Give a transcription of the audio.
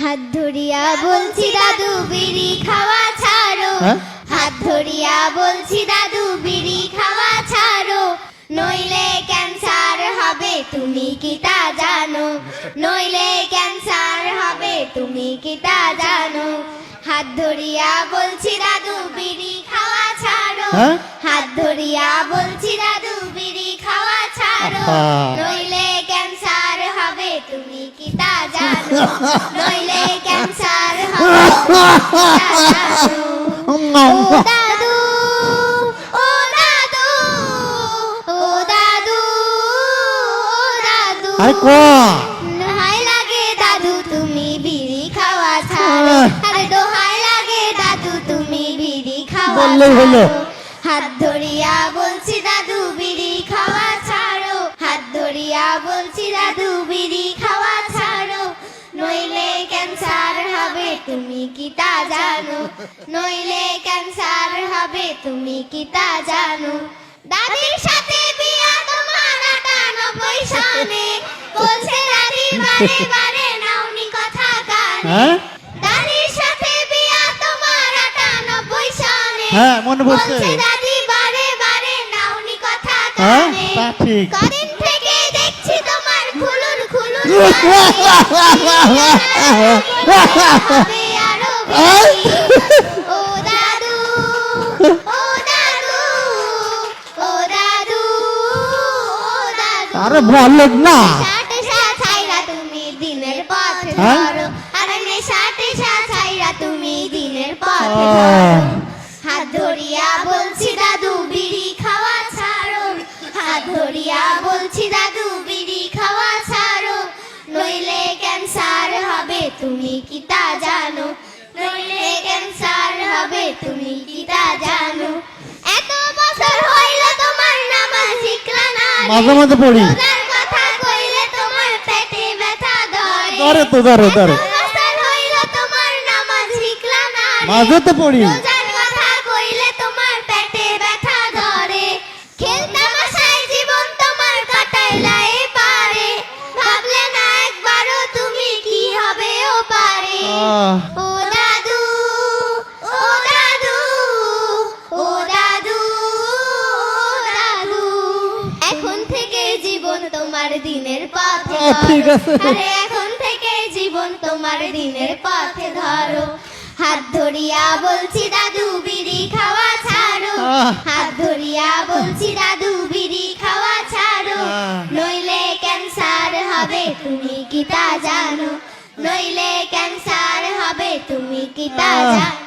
হাত ধরিয়া বলছি দাদু বিড়ি খাওয়া ছাড়ো। হ্যাঁ? হাত ধরিয়া বলছি দাদু বিড়ি খাওয়া ছাড়ো। নইলে ক্যান্সার হবে তুমি কি তা জানো? নইলে ক্যান্সার হবে তুমি কি তা জানো? হাত ধরিয়া বলছি দাদু বিড়ি খাওয়া ছাড়ো। হ্যাঁ? হাত ধরিয়া বলছি দাদু বিড়ি খাওয়া ছাড়ো। নইলে ক্যান্সার হবে তুমি কি তা জানো? নইলে ক্যান্সার হবে আরে ক দোহাই লাগে দাদু তুমি বিড়ি খাওয়া ছাড়ো আরে দোহাই লাগে দাদু তুমি বিড়ি খাওয়া বললেই হলো। হাত ধরিয়া বলছি, দাদু, বিড়ি খাওয়া ছাড়ো হাত ধরিয়া বলছি, দাদু, বিড়ি তুমি কি তা জানো? নইলে ক্যান্সার হবে তুমি কি তা জানো? দাদির সাথে বিয়া তোমার আটানব্বই সনে। বলছে দাদি বারে বারে নাওনি কথা কানে। হ্যাঁ? দাদির সাথে বিয়া তোমার আটানব্বই সনে। হ্যাঁ, মনে পড়ছে। দাদি বারে বারে নাওনি কথা হ্যাঁ, কানে। তা ঠিক। কদিন থেকে দেখছি তোমার খুলুন হবে আরও ভালো না। তুমি দিনের পথ হ্যাঁ? ধরো। আরে ছাইরা তুমি দিনের পথ ধরো কি তা জানো? নইলে ক্যান্সার হবে তুমি কি তা জানো? এত বছর হইল তোমার নামাজ শিখলা না। মাঝে মাঝে পড়ি। রোজার কথা কইলে তোমার পেটে ব্যথা ধরে। ধরে তো ধরে ধরে। বছর হইল তোমার নামাজ শিখলা না মাঝে তো পড়ি। তোমার দিনের পথে ঠিক আছে। আরে এখন থেকে জীবন তোমার দিনের পথে ধরো। হাত ধরিয়া বলছি দাদু বিড়ি খাওয়া ছাড়ো। হাত ধরিয়া বলছি দাদু বিড়ি খাওয়া ছাড়ো। নইলে ক্যান্সার হবে তুমি কি তা জানো? নইলে ক্যান্সার হবে তুমি কি তা জানো?